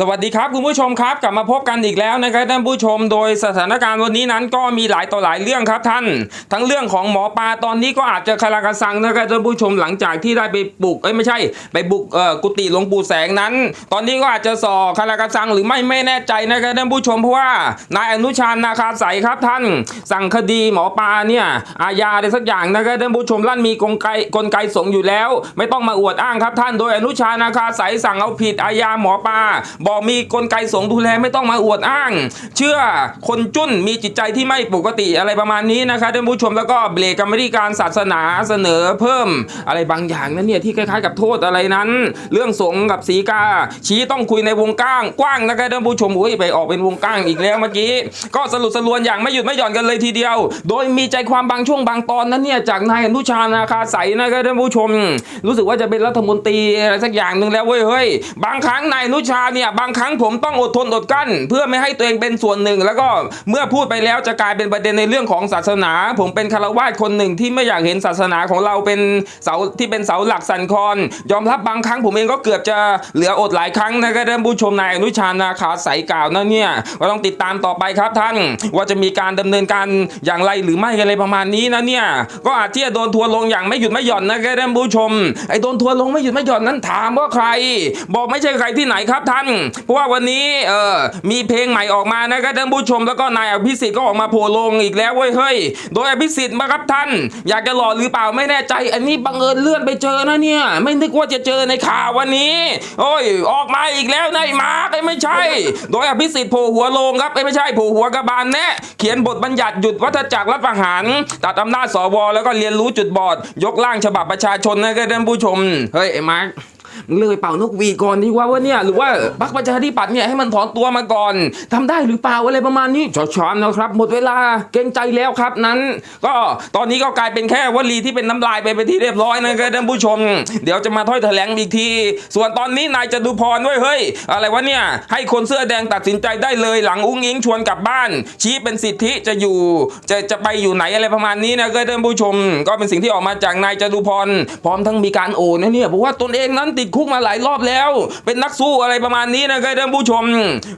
สวัสดีครับคุณผู้ชมครับกลับมาพบกันอีกแล้วนะครับท่านผู้ชมโดยสถานการณ์วันนี้นั้นก็มีหลายต่อหลายเรื่องครับท่าน ทั้งเรื่องของหมอปลาตอนนี้ก็อาจจะคาราคาซังนะครับท่านผู้ชมหลังจากที่ได้ไปปลุกเอ้ยไม่ใช่ ไปบุกเอ่อกุฏิหลวงปู่แสงนั้น ตอนนี้ก็อาจจะส่อคาราคาซังหรือไม่ไม่แน่ใจนะครับท่านผู้ชมเพราะว่านายอนุชานาคาใสครับท่าน สั่งคดีหมอปลาเนี่ยอาญาอะไรสักอย่างนะครับท่านผู้ชมลั่นมีกลไกกลไกสงอยู่แล้ว ไม่ต้องมาอวดอ้างครับท่าน โดยอนุชานาคาใสสั่งเอาผิดอาญาหมอปลาบอกมีกลไกสงดูแลไม่ต้องมาอวดอ้าง เชื่อคนจุ้นมีจิตใจที่ไม่ปกติอะไรประมาณนี้นะครับท่านผู้ชมแล้วก็เบรกกรรมธิการศาสนาเสนอเพิ่มอะไรบางอย่างนั่นเนี่ยที่คล้ายๆกับโทษอะไรนั้น เรื่องสงกับสีกา ชี้ต้องคุยในวงกว้างกว้างนะครับท่านผู้ชมโอ้ยไปออกเป็นวงกว้างอีกแล้วเมื่อกี้ ก็สรุปสรวนอย่างไม่หยุดไม่หย่อนกันเลยทีเดียว โดยมีใจความบางช่วงบางตอนนั้นเนี่ยจากนายอนุชานาคาใสนะครับท่านผู้ชม รู้สึกว่าจะเป็นรัฐมนตรีอะไรสักอย่างหนึ่งแล้วเว้ยเฮ้ยบางครั้งนายอนุชาเนี่ยบางครั้งผมต้องอดทนอดกั้น เพื่อไม่ให้ตัวเองเป็นส่วนหนึ่ง แล้วก็เมื่อพูดไปแล้วจะกลายเป็นประเด็นในเรื่องของศาสนา ผมเป็นคารวาสคนหนึ่งที่ไม่อยากเห็นศาสนาของเราเป็นเสาที่เป็นเสาหลักสันคอนยอมรับบางครั้งผมเองก็เกือบจะเหลืออดหลายครั้งนะครับท่านผู้ชมนายอนุชานาคาใสกล่าวนะเนี่ยก็ต้องติดตามต่อไปครับท่าน ว่าจะมีการดำเนินการอย่างไรหรือไม่อะไรประมาณนี้นะเนี่ยก็อาจที่จะโดนทัวร์ลงอย่างไม่หยุดไม่หย่อนนะครับท่านผู้ชมไอ้โดนทัวร์ลงไม่หยุดไม่หย่อนนั้นถามว่าใคร บอกไม่ใช่ใครที่ไหนครับท่านเพราะว่าวันนี้เออมีเพลงใหม่ออกมานะครับท่านผู้ชมแล้วก็นายอภิสิทธิ์ก็ออกมาโผล่ลงอีกแล้วเว้ยเฮ้ยโดยอภิสิทธิ์มาครับท่าน อยากจะหล่อหรือเปล่าไม่แน่ใจ อันนี้บังเอิญเลื่อนไปเจอนะเนี่ย ไม่นึกว่าจะเจอในข่าววันนี้ โอ้ยออกมาอีกแล้วนายมาร์กไอ้ไม่ใช่ โดยอภิสิทธิ์โผล่หัวลงครับไม่ใช่โผล่หัวกระบาลแนะเขียนบทบัญญัติหยุดวัฏจักรรัฐประหารตัดอำนาจสวแล้วก็เรียนรู้จุดบอด ยกร่างฉบับประชาชนนะครับท่านผู้ชมเฮ้ยไอ้มาร์ก มึงเลยเป่านกหวีดก่อนดีกว่าว่าเนี่ยหรือว่าพรรคประชาธิปัตย์เนี่ยให้มันถอนตัวมาก่อนทำได้หรือเปล่าอะไรประมาณนี้ช้อนๆนะครับหมดเวลาเกรงใจแล้วครับนั้น ก็ตอนนี้ก็กลายเป็นแค่วลีที่เป็นน้ำลายไปเป็นที่เรียบร้อยนะครับท่านผู้ชม เดี๋ยวจะมาถ้อยแถลงอีกที ส่วนตอนนี้นายจตุพรด้วยเฮ้ย อะไรวะเนี่ย ให้คนเสื้อแดงตัดสินใจได้เลยหลังอุ้งอิงชวนกลับบ้าน ชี้เป็นสิทธิจะอยู่ จะจะไปอยู่ไหนอะไรประมาณนี้นะครับท่านผู้ชม ก็เป็นสิ่งที่ออกมาจากนายจตุพรพร้อมทั้งมีการโอนนะเนี่ยบอกว่าตนเองนั้นติดคุกมาหลายรอบแล้ว เป็นนักสู้อะไรประมาณนี้นะครับท่านผู้ชม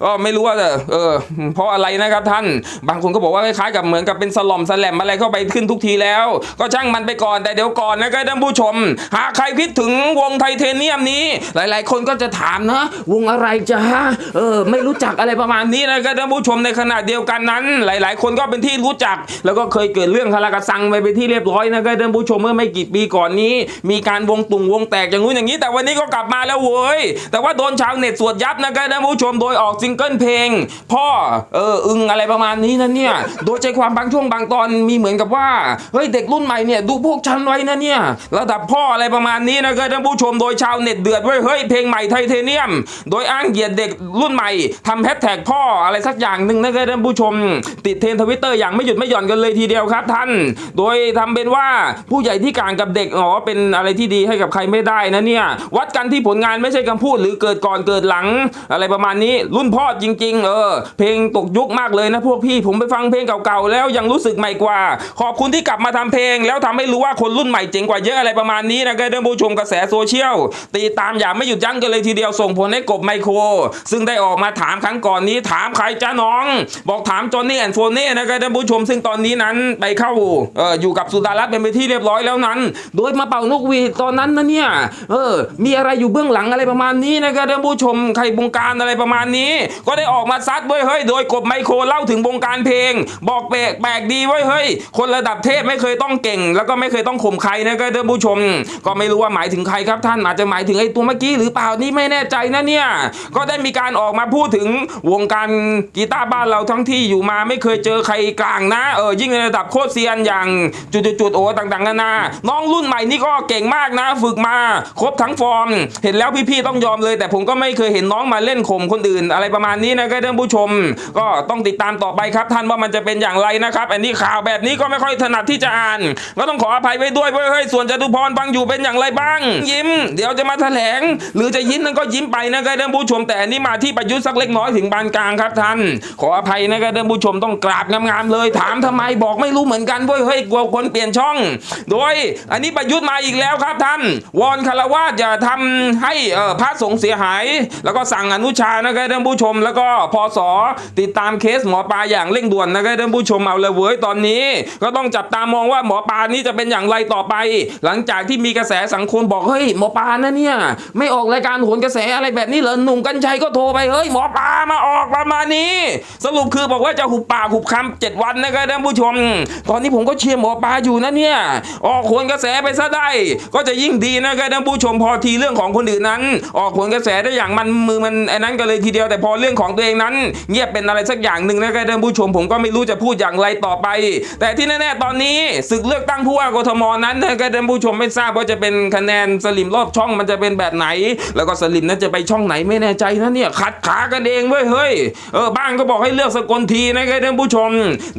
ก็ไม่รู้ว่าเออเพราะอะไรนะครับท่าน บางคนก็บอกว่าคล้ายๆกับเหมือนกับเป็นสลอมสแลมอะไรเข้าไปขึ้นทุกทีแล้ว ก็ช่างมันไปก่อนแต่เดี๋ยวก่อนนะครับท่านผู้ชม หากใครคิดถึงวงไทเทเนียมนี้ หลาย ๆ คนก็จะถามนะ วงอะไรจ้าเออ ไม่รู้จักอะไรประมาณนี้นะครับท่านผู้ชมในขณะเดียวกันนั้น หลาย ๆ คนก็เป็นที่รู้จัก แล้วก็เคยเกิดเรื่องคารากะซังไปเป็นที่เรียบร้อยนะครับท่านผู้ชมเมื่อไม่กี่ปีก่อนนี้ มีการวงตุ่งวงแตกอย่างนู้นอย่างนี้ แต่วันนี้ก็กลับมาแล้วเว้ย แต่ว่าโดนชาวเน็ตสวดยับนะครับท่านผู้ชมโดยออกซิงเกิลเพลง พ่อเอออึงอะไรประมาณนี้นะเนี่ย โดยใจความบางช่วงบางตอนมีเหมือนกับว่าเฮ้ยเด็กรุ่นใหม่เนี่ยดูพวกฉันไว้นะเนี่ยระดับพ่ออะไรประมาณนี้นะครับท่านผู้ชมโดยชาวเน็ตเดือดเว้ยเฮ้ยเพลงใหม่ไทเทเนียม โดยอ้างเหยียดเด็กรุ่นใหม่ทำแฮชแท็กพ่ออะไรสักอย่างหนึ่งนะครับท่านผู้ชม ติดเทรนทวิตเตอร์อย่างไม่หยุดไม่หย่อนกันเลยทีเดียวครับท่าน โดยทำเป็นว่าผู้ใหญ่ที่กลางกับเด็กอ๋อเป็นอะไรที่ดีให้กับใครไม่ได้นะเนี่ยวัดกันที่ผลงานไม่ใช่คำพูด หรือเกิดก่อนเกิดหลัง อะไรประมาณนี้ รุ่นพ่อจริง ๆ เออ เพลงตกยุคมากเลยนะพวกพี่ผมไปฟังเพลงเก่าๆแล้วยังรู้สึกใหม่กว่า ขอบคุณที่กลับมาทำเพลง แล้วทำให้รู้ว่าคนรุ่นใหม่เจ๋งกว่าเยอะอะไรประมาณนี้นะครับท่านผู้ชมกระแสโซเชียลตีตามอย่างไม่หยุดยั้งกันเลยทีเดียวส่งผลให้กบไมโคร ซึ่งได้ออกมาถามครั้งก่อนนี้ถามใครจ้าน้อง บอกถามจอนนี่แอนโฟเน่นะครับท่านผู้ชมซึ่งตอนนี้นั้นไปเข้าเอออยู่กับสุดารัตน์เป็นไปที่เรียบร้อยแล้วนั้น โดยมาเป่านกหวีดตอนนั้นนะเนี่ยเออมีอะไรอยู่เบื้องหลังอะไรประมาณนี้นะครับท่านผู้ชมใครบงการอะไรประมาณนี้ ก็ได้ออกมาซัดเว้ยเฮ้ยโดยกบไมโครเล่าถึงวงการเพลง บอกแปลกแปลกดีเว้ยเฮ้ยคนระดับเทพไม่เคยต้องเก่ง แล้วก็ไม่เคยต้องข่มใครนะครับท่านผู้ชม ก็ไม่รู้ว่าหมายถึงใครครับท่านอาจจะหมายถึงไอ้ตัวเมื่อกี้หรือเปล่านี่ไม่แน่ใจนะเนี่ยก็ได้มีการออกมาพูดถึงวงการกีตาร์บ้านเราทั้งที่อยู่มาไม่เคยเจอใครกลางนะเออยิ่งในระดับโคตรเซียนอย่างจุดๆโอ้ต่างๆนานาน้องรุ่นใหม่นี่ก็เก่งมากนะ ฝึกมาครบทั้งฟอร์ม เห็นแล้วพี่ๆต้องยอมเลย แต่ผมก็ไม่เคยเห็นน้องมาเล่นข่มคนอื่น อะไรประมาณนี้นะครับท่านผู้ชม ก็ต้องติดตามต่อไปครับ ท่านว่ามันจะเป็นอย่างไรนะครับ อันนี้ข่าวแบบนี้ก็ไม่ค่อยถนัดที่จะอ่าน ก็ต้องขออภัยไว้ด้วยเฮ้ยส่วนจตุพรฟังอยู่เป็นอย่างไรบ้าง ยิ้ม เดี๋ยวจะมาแถลง หรือจะยิ้มนั่นก็ยิ้มไปนะครับท่านผู้ชมแต่อันนี้มาที่ประยุทธ์สักเล็กน้อยถึงปานกลางครับท่าน ขออภัยนะครับท่านผู้ชมต้องกราบงามๆเลย ถามทำไมบอกไม่รู้เหมือนกันเว้ยเฮ้ยกลัวคนเปลี่ยนช่อง โดย อันนี้ประยุทธ์มาอีกแล้วครับท่าน วอนคารวะอย่าททำให้พระสงฆ์เสียหาย แล้วก็สั่งอนุชานะครับท่านผู้ชม แล้วก็พศติดตามเคสหมอปลาอย่างเร่งด่วนนะครับท่านผู้ชมเอาเลยเว้ยตอนนี้ ก็ต้องจับตามองว่าหมอปลานี่จะเป็นอย่างไรต่อไป หลังจากที่มีกระแสสังคมบอกเฮ้ยหมอปลานะเนี่ยไม่ออกรายการโหนกระแสอะไรแบบนี้เหรอหนุ่มกัญชัยก็โทรไปเฮ้ยหมอปลามาออกประมาณนี้ สรุปคือบอกว่าจะหุบปากหุบคำเจ็ดวันนะครับท่านผู้ชม ตอนนี้ผมก็เชียร์หมอปลาอยู่นะเนี่ยออกโหนกระแสไปซะได้ ก็จะยิ่งดีนะครับท่านผู้ชมพอทีเรื่องของคนอื่นนั้น ออกโหนกระแสได้อย่างมันมือมันไอ้นั้นก็เลยทีเดียวแต่พอเรื่องของตัวเองนั้น เงียบเป็นอะไรสักอย่างหนึ่งนะครับท่านผู้ชมผมก็ไม่รู้จะพูดอย่างไรต่อไป แต่ที่แน่ๆตอนนี้ศึกเลือกตั้งผู้ว่ากทมนั้นนะครับท่านผู้ชมไม่ทราบว่าจะเป็นคะแนนสลิมรอบช่องมันจะเป็นแบบไหน แล้วก็สลิมนั้นจะไปช่องไหนไม่แน่ใจนะเนี่ยขัดขากันเองเว้ยเฮ้ยเออบ้านก็บอกให้เลือกสกลทีนะครับท่านผู้ชม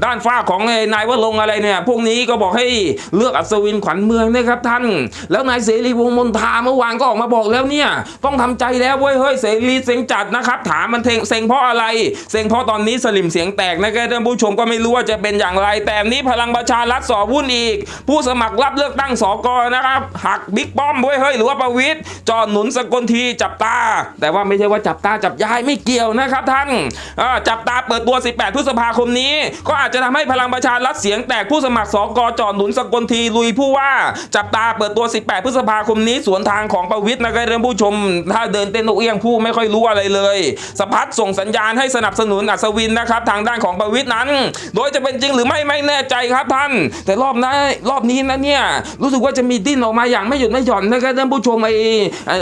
ด้านฝ้าของนายวรงค์อะไรเนี่ยพวกนี้ก็บอกให้เลือกอัศวินขวัญเมืองนะครับท่าน แล้วนายเสรีวงมนทาเมื่อวานก็ออกมาบอกแล้วเนี่ย ต้องทำใจแล้วเว้ยเฮ้ยเสรีเสียงจัดนะครับ ถามมันเทงเซ็งเพราะอะไร เซ็งเพราะตอนนี้สลิมเสียงแตกนะครับท่านผู้ชมก็ไม่รู้ว่าจะเป็นอย่างไร แต่นี้พลังประชารัฐสอวุ่นอีก ผู้สมัครรับเลือกตั้งสกอนะครับหักบิ๊กป้อมเว้ยเฮ้ยหรือว่าประวิตยจอดหนุนสกลทีจับตา แต่ว่าไม่ใช่ว่าจับตาจับยายไม่เกี่ยวนะครับท่านจับตาเปิดตัว 18 พฤษภาคมนี้ ก็อาจจะทำให้พลังประชารัฐเสียงแตกผู้สมัครสกอจอดหนุนสกลทีลุยผู้ว่า จับตาเปิดตัว 18 พฤษภาคมนี้สวนทางของประวิตยนะครับท่านผู้ชม ถ้าเดินเต้นนกเอี้ยงผู้ไม่ค่อยรู้อะไรเลย สพัดส่งสัญญาณให้สนับสนุนอัศวินนะครับทางด้านของประวิตยนั้น โดยจะเป็นจริงหรือไม่ไม่แน่ใจครับท่าน แต่รอบนั้นรอบนี้นะเนี่ยรู้สึกว่าจะมีดิ้นออกมาอย่างไม่หยุดไม่หย่อนนะครับท่านผู้ชมไอ้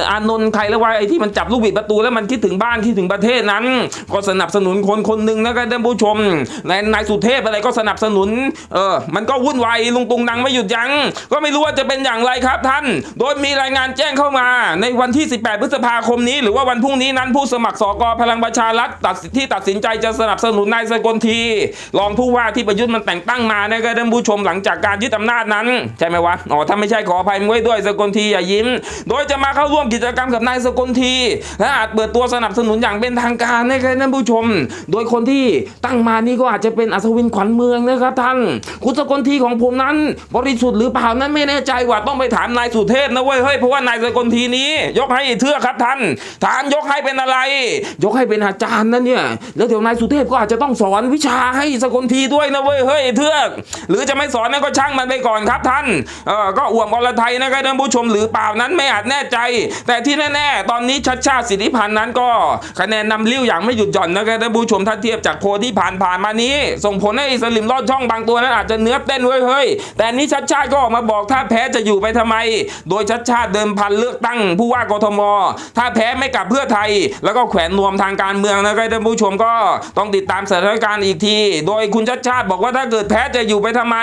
อานนท์ใครละวะไอ้ที่มันจับลูกบิดประตูแล้วมันคิดถึงบ้านคิดถึงประเทศนั้น ก็สนับสนุนคนคนหนึ่งนะครับท่านผู้ชมนายนายสุเทพอะไรก็สนับสนุนเออมันก็วุ่นวายลุงตุงนังไม่หยุดยัง้งก็ไม่รู้ว่าจะเป็นอย่างไรครับท่าน โดยมีรายงานแจ้งเข้ามาในวันที่ 18 พฤษภาคมนี้ หรือว่าวันพรุ่งนี้นั้นผู้สมัครสกพลังประชารัฐตัดที่ตัดสินใจจะสนับสนุนนายสกลทีรองผู้ว่าที่ประยุทธ์มันแต่งตั้งมานะครับท่านผู้ชมหลังจากการยึดอำนาจนั้น ใช่ไหมวะอ๋อถ้าไม่ใช่ขออภัยไว้ด้วยสกลทีอย่ายิ้ม โดยจะมาเข้าร่วมกิจกรรมกับนายสกลที และอาจเปิดตัวสนับสนุนอย่างเป็นทางการนะครับท่านผู้ชม โดยคนที่ตั้งมานี่ก็อาจจะเป็นอัศวินขวัญเมืองนะครับท่านคุณสกลทีของผมนั้น บริสุทธิ์หรือเปล่านั้นไม่แน่ใจว่าต้องไปถามนายสุเทพนะเว้ยเฮ้ยเพราะว่านายสกลทีนี้ ยกให้เทือกครับท่านถามยกให้เป็นอะไร ยกให้เป็นอาจารย์นะเนี่ยแล้วเดี๋ยวนายสุเทพก็อาจจะต้องสอนวิชาให้สกลทีด้วยนะเว้ยเฮ้ยเทือก หรือจะไม่สอนนั่นก็ช่างมันไปก่อนครับท่านเออก็อวมอรไทยนะครับท่านผู้ชมหรือเปล่านั้นไม่อาจแน่ใจ แต่ที่แน่ ๆ ตอนนี้ชัดชาติสิทธิพันธ์นั้นก็คะแนนนำเลี้ยวอย่างไม่หยุดหย่อนนะครับท่านผู้ชมถ้าเทียบจากโพที่ผ่านผ่านๆมานี้ ส่งผลให้สลิมลอดช่องบางตัวนั้นอาจจะเนื้อเต้นเว้ยเฮ้ยแต่นี้ชัดชาติก็ออกมาบอกถ้าแพ้จะอยู่ไปทำไม โดยชัดชาติเดิมพันเลือกตั้งผู้ว่ากทม ถ้าแพ้ไม่กลับเพื่อไทย แล้วก็แขวนนวมทางการเมืองนะครับท่านผู้ชมก็ต้องติดตามสถานการณ์อีกที โดยคุณชัดชาติบอกว่าถ้าเกิดแพ้จะอยู่ไปทำไม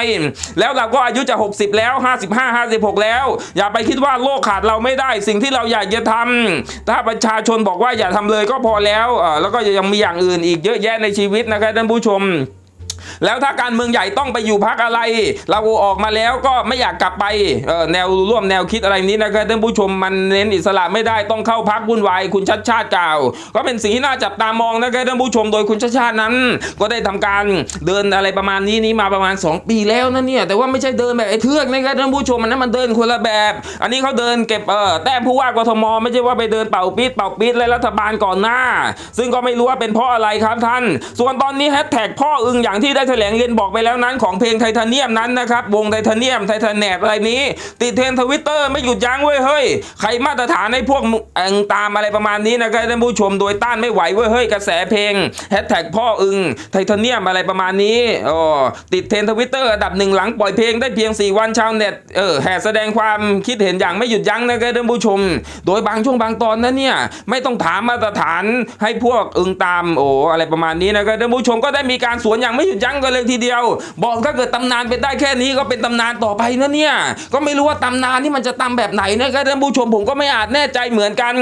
แล้วเราก็อายุจะ 60 แล้ว 55 56 แล้ว อย่าไปคิดว่าโลกขาดเราไม่ได้สิ่งที่เราอยากจะทำถ้าประชาชนบอกว่าอย่าทำเลยก็พอแล้วแล้วก็ยังมีอย่างอื่นอีกเยอะแยะในชีวิตนะครับท่านผู้ชม แล้วถ้าการเมืองใหญ่ต้องไปอยู่พักอะไร เราออกมาแล้วก็ไม่อยากกลับไปแนวร่วมแนวคิดอะไรนี้นะครับท่านผู้ชมมันเน้นอิสระไม่ได้ต้องเข้าพักวุ่นวายคุณชัดชาติกล่าว ก็เป็นสิ่งที่น่าจับตามองนะครับท่านผู้ชมโดยคุณชัดชาตินั้น ก็ได้ทำการเดินอะไรประมาณนี้นี้มาประมาณ 2 ปีแล้วนะเนี่ยแต่ว่าไม่ใช่เดินแบบไอ้เทือกนะครับท่านผู้ชมมันนั้นมันเดินคนละแบบ อันนี้เขาเดินเก็บเออแต้มผู้ว่ากทม ไม่ใช่ว่าไปเดินเป่าปี๊ดเป่าปี๊ดเลยรัฐบาลก่อนหน้า ซึ่งก็ไม่รู้ว่าเป็นเพราะอะไรครับท่าน ส่วนตอนนี้แฮชแท็กพ่ออึงอย่างที่ได้แถลงเรียนบอกไปแล้วนั้นของเพลงไทเทเนียมนั้นนะครับ วงไทเทเนียมไทเทเนตอะไรนี้ ติดเทรนทวิตเตอร์ไม่หยุดยั้งเว้ยเฮ้ยใครมาตรฐานให้พวกมึงเองตามอะไรประมาณนี้นะครับท่านผู้ชมโดยต้านไม่ไหวเว้ยเฮ้ยกระแสเพลงแฮชแท็กพ่ออึงไทเทเนียมอะไรประมาณนี้อ๋อติดเทรนทวิตเตอร์อันดับหนึ่งหลังปล่อยเพลงได้เพียง 4 วันชาวเน็ตเออแห่แสดงความคิดเห็นอย่างไม่หยุดยั้งนะครับท่านผู้ชม โดยบางช่วงบางตอนนั้นเนี่ยไม่ต้องถามมาตรฐานให้พวกอึงตามโอ้อะไรประมาณนี้นะครับท่านผู้ชมก็ได้มีการสวนอย่างไม่หยุดยั้งังกันเลยทีเดียว บอกถ้าเกิดตำนานเป็นได้แค่นี้ก็เป็นตำนานต่อไปนะเนี่ย ก็ไม่รู้ว่าตำนานนี่มันจะตำแบบไหนนะครับท่านผู้ชมผมก็ไม่อาจแน่ใจเหมือนกัน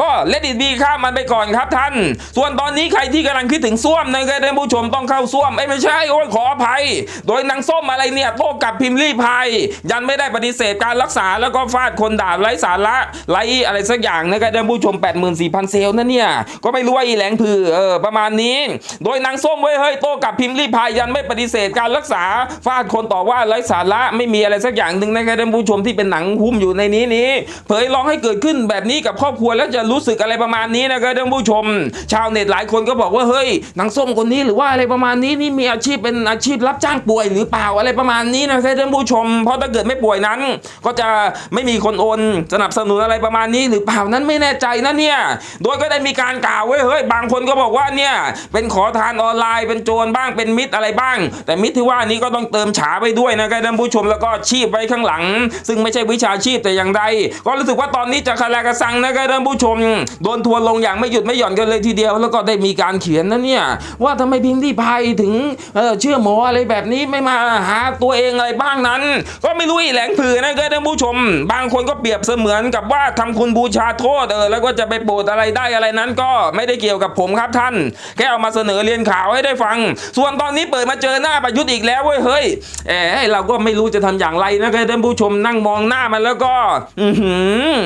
ก็เลดิบีข้ามมันไปก่อนครับท่าน ส่วนตอนนี้ใครที่กำลังคิดถึงส้วมนะครับท่านผู้ชมต้องเข้าส้วมเอ้ไม่ใช่โอ้ยขออภัย โดยนางส้มอะไรเนี่ยโต้กลับพิมพ์รีพายยันไม่ได้ปฏิเสธการรักษาแล้วก็ฟาดคนด่าไร้สาระไร้อะไรสักอย่างนะครับท่านผู้ชม 84,000 เซลล์นะเนี่ยก็ไม่รู้ว่าอีแหลงผือเออประมาณนี้ โดยนางส้มเว้ยเฮ้ยโต้กลับพิมพ์รีพายันไม่ปฏิเสธการรักษาฟาดคนต่อว่าไร้สาระไม่มีอะไรสักอย่างหนึ่งนะครับท่านผู้ชมที่เป็นหนังหุ้มอยู่ในนี้นี้ เผยร้องให้เกิดขึ้นแบบนี้กับครอบครัวแล้วจะรู้สึกอะไรประมาณนี้นะครับท่านผู้ชม ชาวเน็ตหลายคนก็บอกว่าเฮ้ยนางส้มคนนี้หรือว่าอะไรประมาณนี้นี่มีอาชีพเป็นอาชีพรับจ้างป่วยหรือเปล่าอะไรประมาณนี้นะครับท่านผู้ชม เพราะถ้าเกิดไม่ป่วยนั้น ก็จะไม่มีคนโอนสนับสนุนอะไรประมาณนี้ หรือเปล่านั้นไม่แน่ใจนะเนี่ยโดยก็ได้มีการกล่าวไว้เฮ้ยบางคนก็บอกว่าเนี่ยเป็นขอทานออนไลน์เป็นโจรบ้างเป็นมิตรอะไรบ้าง แต่มิตรที่ว่านี้ก็ต้องเติมฉาไปด้วยนะครับท่านผู้ชมแล้วก็ชีพไว้ข้างหลัง ซึ่งไม่ใช่วิชาชีพแต่อย่างใดก็รู้สึกว่าตอนนี้จะคาราคาซังนะครับท่านผู้ชม โดนทัวร์ลงอย่างไม่หยุดไม่หย่อนกันเลยทีเดียว แล้วก็ได้มีการเขียนนะเนี่ยว่าทำไมพิมพ์ที่พายถึงเเชื่อหมออะไรแบบนี้ไม่มาหาตัวเองอะไรบ้างนั้น ก็ไม่รู้อีแหลงผือนะครับท่านผู้ชม บางคนก็เปรียบเสมือนกับว่าทำคุณบูชาโทษเออแล้วก็จะไปโปรดอะไรได้อะไรนั้น ก็ไม่ได้เกี่ยวกับผมครับท่าน แค่เอามาเสนอเรียนข่าวให้ได้ฟัง ส่วนตอนนี้เปิดมาเจอหน้าประยุทธ์อีกแล้วเว้ยเฮ้ยเอ๋เราก็ไม่รู้จะทำอย่างไรนะครับท่านผู้ชมนั่งมองหน้ามันแล้วก็อือหือ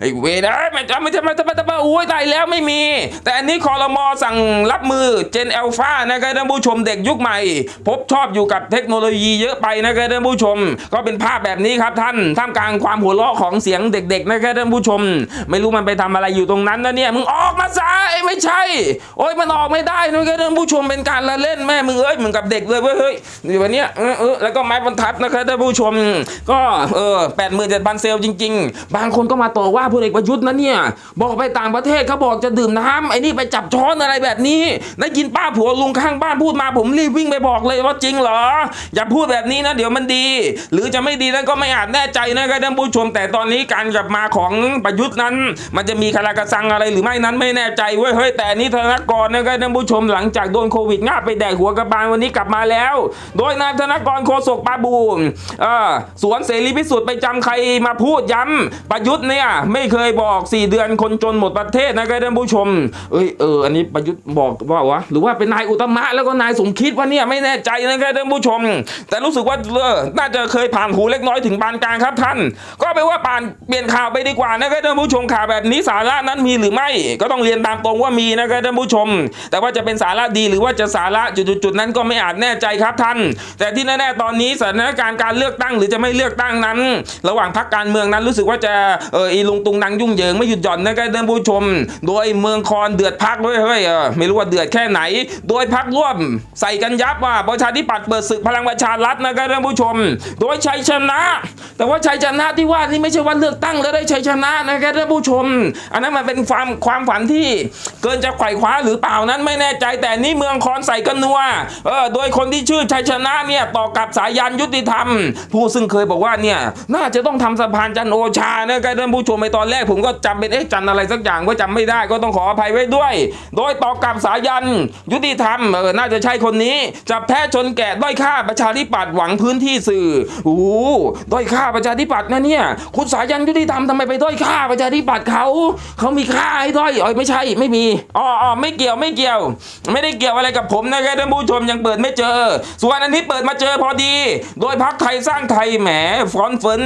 ไอ้เวรเอ้ยมันจะไม่จะไม่จะไม่จะไม่อุ้ยตายแล้วไม่มี แต่อันนี้คอรมอสั่งรับมือเจนเอลฟานะครับท่านผู้ชมเด็กยุคใหม่ พบชอบอยู่กับเทคโนโลยีเยอะไปนะครับท่านผู้ชม ก็เป็นภาพแบบนี้ครับท่านท่ามกลางความหัวเราะของเสียงเด็กๆนะครับท่านผู้ชม ไม่รู้มันไปทำอะไรอยู่ตรงนั้นนะเนี่ยมึงออกมาซะไอ้ไม่ใช่ โอ้ยมันออกไม่ได้นะครับท่านผู้ชมเป็นการละเล่นแม่มึงเอ้ยเหมือนกับเด็กเลยเว้ยเฮ้ยวันนี้เออเออแล้วก็ไม้บรรทัดนะครับท่านผู้ชม ก็เออแปดหมื่นเจ็ดพันเซลล์จริง ๆ บางคนก็มาต่อว่าพลเอกประยุทธ์นะเนี่ย บอกไปต่างประเทศเขาบอกจะดื่มน้ำไอ้นี่ไปจับช้อนอะไรแบบนี้ได้ยินป้าผัวลุงข้างบ้านพูดมาผมรีบวิ่งไปบอกเลยว่าจริงเหรอ อย่าพูดแบบนี้นะ เดี๋ยวมันดี หรือจะไม่ดีนั้นก็ไม่อาจแน่ใจนะครับท่านผู้ชม แต่ตอนนี้การกลับมาของประยุทธ์นั้น มันจะมีคารากระซังอะไรหรือไม่นั้นไม่แน่ใจเว้ยเฮ้ยแต่นนี่ธนกรนะครับท่านผู้ชมหลังจากโดนโควิดง่าไปแดกหัวกระบาลวันนี้กลับมาแล้ว โดยนายธนกรโคศกปาบูมสวนเสรีพิสุทธิ์ไปจำใครมาพูดย้ำประยุทธ์เนี่ยไม่เคยบอก 4 เดือนคนจนหมดประเทศนะครับท่านผู้ชม เอ้ยเอออันนี้ประยุทธ์บอกว่าวะหรือว่าเป็นนายอุตมะแล้วก็นายสมคิดว่าเนี่ยไม่แน่ใจนะครับท่านผู้ชม แต่รู้สึกว่าเออน่าจะเคยผ่านหูเล็กน้อยถึงปานกลางครับท่าน ก็ไปนว่าปานเปลี่ยนข่าวไปดีกว่านะครับท่านผู้ชมข่าวแบบนี้สาระนั้นมีหรือไม่ ก็ต้องเรียนตามตรงว่ามีนะครับท่านผู้ชม แต่ว่าจะเป็นสาระดีหรือว่าจะสาระจุดๆนั้นก็ไม่อาจแน่ใจครับท่าน แต่ที่แน่ๆตอนนี้สถานการณ์การเลือกตั้งหรือจะไม่เลือกตั้งนั้น ระหว่างพรรคการเมืองนั้นรู้สึกว่าจะเอออีลุงตุงนังยุ่งเหยิงไม่หยุดหย่อนนะครับท่านผู้ชม โดยเมืองคอนเดือดพักด้วยเฮ้ยเออไม่รู้ว่าเดือดแค่ไหน โดยพักร่วม ใส่กันยับว่าประชาธิปัตย์เปิดศึกพลังประชารัฐนะครับท่านผู้ชม โดยชัยชนะ แต่ว่าชัยชนะที่ว่านี่ไม่ใช่ว่าเลือกตั้งแล้วได้ชัยชนะนะครับท่านผู้ชม อันนั้นมันเป็นความความฝันที่เกินจะไขว่คว้าหรือเปล่านั้นไม่แน่ใจแต่นี่เมืองคอนใส่กันนัวเออโดยคนที่ชื่อชัยชนะเนี่ยต่อกับสายันยุติธรรม ผู้ซึ่งเคยบอกว่าเนี่ยน่าจะต้องทำสะพานจันโอชานะครับท่านผู้ชมในตอนแรกผมก็จำเป็นเอ๊ะจันอะไรสักอย่างก็จำไม่ได้ก็ต้องขออภัยไว้ด้วย โดยต่อกับสายันยุติธรรมเออน่าจะใช่คนนี้จะแพ้ชนแกะด้อยค่าประชาธิปัตย์หวังพื้นที่สื่อโอ้ด้อยค่าประชาธิปัตย์นะเนี่ยคุณสายันยุติธรรมทำไมไปด้อยค่าประชาธิปัตย์เขาเขามีค่าให้ด้อยอ๋อไม่ใช่ไม่มีอ๋ออ๋อไม่เกี่ยวไม่เกี่ยว ไม่ได้เกี่ยวอะไรกับผมนะครับท่านผู้ชมยังเปิดไม่เจอ ส่วนอันนี้เปิดมาเจอพอดี โดยพักไทยสร้างไทยแหมฟอนเฟิน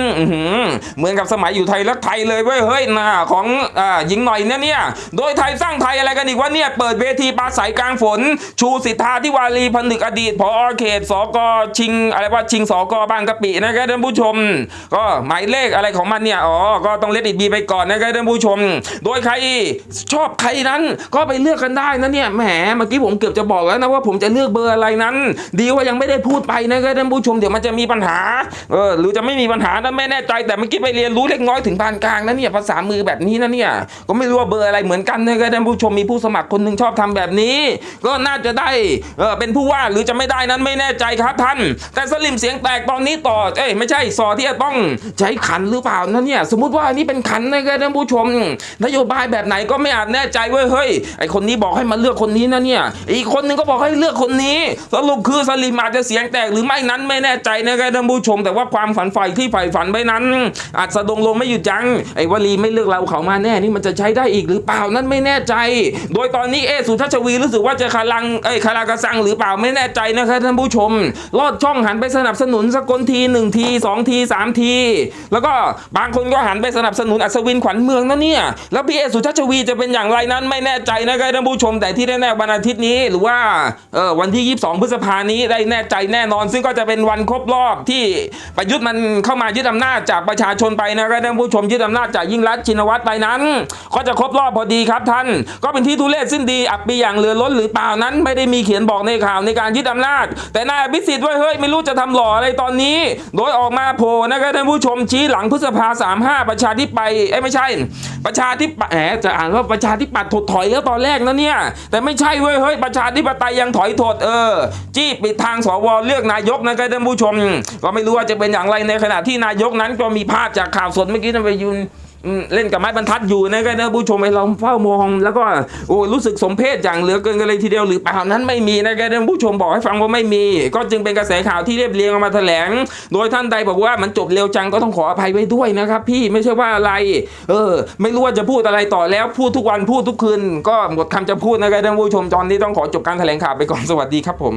เหมือนกับสมัยอยู่ไทยรักไทยเลยเว้ยเฮ้ยนะของอ่าหญิงหน่อยเนี่ยเนี่ยโดยไทยสร้างไทยอะไรกันอีกวะเนี่ยเปิดเวทีปราศัยกลางฝน ชูสิทธาธิวารีพนึกอดีตพอเขตสกชิงอะไรว่าชิงสกบางกะปินะครับท่านผู้ชม ก็หมายเลขอะไรของมันเนี่ยอ๋อก็ต้องเลดอิดบีไปก่อนนะครับท่านผู้ชม โดยใครชอบใครนั้นก็ไปเลือกกันได้นะเนี่ยแหมเมื่อกี้ผมเกือบจะบอกแล้วนะว่าผมจะเลือกเบอร์อะไรนั้น ดีว่ายังไม่ได้พูดไปนะครับท่านผู้ชมเดี๋ยวมันจะมีปัญหาเออหรือจะไม่มีปัญหานั้นไม่แน่ใจ แต่เมื่อกี้ไปเรียนรู้เล็กน้อยถึงปานกลางนะเนี่ยภาษามือแบบนี้นะเนี่ยก็ไม่รู้ว่าเบอร์อะไรเหมือนกันนะครับท่านผู้ชมมีผู้สมัครคนหนึ่งชอบทำแบบนี้ ก็น่าจะได้เออเป็นผู้ว่าหรือจะไม่ได้นั้นไม่แน่ใจครับท่าน แต่สลิมเสียงแตกตอนนี้ต่อเอ้ยไม่ใช่สอที่จะต้องใช้ขันหรือเปล่านะเนี่ยสมมติว่านนี้เป็นขันนะครับท่านผู้ชม นโยบายแบบไหนก็ไม่อาจแน่ใจเว้ยเฮ้ยไอคนนี้บอกให้มาเลือกคนนี้นะเนี่ยอีกคนนึงก็บอกให้เลือกคนนี้สรุปคือสลิมอาจจะเสียงแตกหรือไม่นั้นไม่แน่ใจนะครับท่านผู้ชม แต่ว่าความฝันใฝ่ที่ใฝ่ฝันไว้นั้นอาจสะดงลงไม่หยุดยั้งไอ้วลีไม่เลือกเราเขามาแน่นี่มันจะใช้ได้อีกหรือเปล่านั้นไม่แน่ใจ โดยตอนนี้เอสุทัชวีรู้สึกว่าจะคารังเอ้ยคารากระสังหรือเปล่าไม่แน่ใจนะครับท่านผู้ชม ลอดช่องหันไปสนับสนุนสกลทีหนึ่งทีสองทีสามที แล้วก็บางคนก็หันไปสนับสนุนอัศวินขวัญเมืองนะเนี่ยแล้วพี่เอสุชัชวีจะเป็นอย่างไรนั้นไม่แน่ใจนะครับท่านผู้ชม แต่ที่แน่ๆวันอาทิตย์นี้หรือว่าเออวันที่22 พฤษภานี้ได้แน่ใจแน่นอน ซึ่งก็จะเป็นวันครบรอบที่ประยุทธ์มันเข้ามายึดอำนาจจากประชาชนไปนะครับท่านผู้ชมยึดอำนาจจากยิ่งรักษณ์ชินวัตรไปนั้น ก็จะครบรอบพอดีครับท่าน ก็เป็นที่ทุเรศสิ้นดีอับปีอย่างเหลือล้นหรือเปล่านั้น ไม่ได้มีเขียนบอกในข่าวในการยึดอำนาจ แต่นายอภิสิทธิ์ว่าเฮ้ยไม่รู้จะทำหล่ออะไรตอนนี้ โดยออกมาโผล่นะครับท่านผู้ชมชี้หลังพฤษภาสามห้าประชาธิปัตยเอ้ไม่ใช่ ประชาธิปแหมจะอ่านว่าประชาธิปัตย์ถดถอยแล้วตอนแรกนะเนี่ยแต่ไม่ใช่เว้ยเฮ้ยประชาธิปไตยยังถอยถดเออจี้ปิดทางสวเลือกนายกนะครับท่านผู้ชม ก็ไม่รู้ว่าจะเป็นอย่างไรในขณะที่นายกนั้นก็มีภาพจากข่าวสดเมื่อกี้นะไปยืน เล่นกับไม้บรรทัดอยู่นะครับท่านผู้ชมไปลองเฝ้ามองแล้วก็โอ้รู้สึกสมเพชอย่างเหลือเกินกันเลยทีเดียวหรือเปล่านั้นไม่มีนะครับท่านผู้ชมบอกให้ฟังว่าไม่มี ก็จึงเป็นกระแสข่าวที่เรียบเรียงออกมาแถลง โดยท่านใดบอกว่ามันจบเร็วจังก็ต้องขออภัยไว้ด้วยนะครับพี่ไม่ใช่ว่าอะไร เออ ไม่รู้ว่าจะพูดอะไรต่อแล้วพูดทุกวันพูดทุกคืนก็หมดคำจะพูดนะครับท่านผู้ชมตอนนี้ต้องขอจบการแถลงข่าวไปก่อนสวัสดีครับผม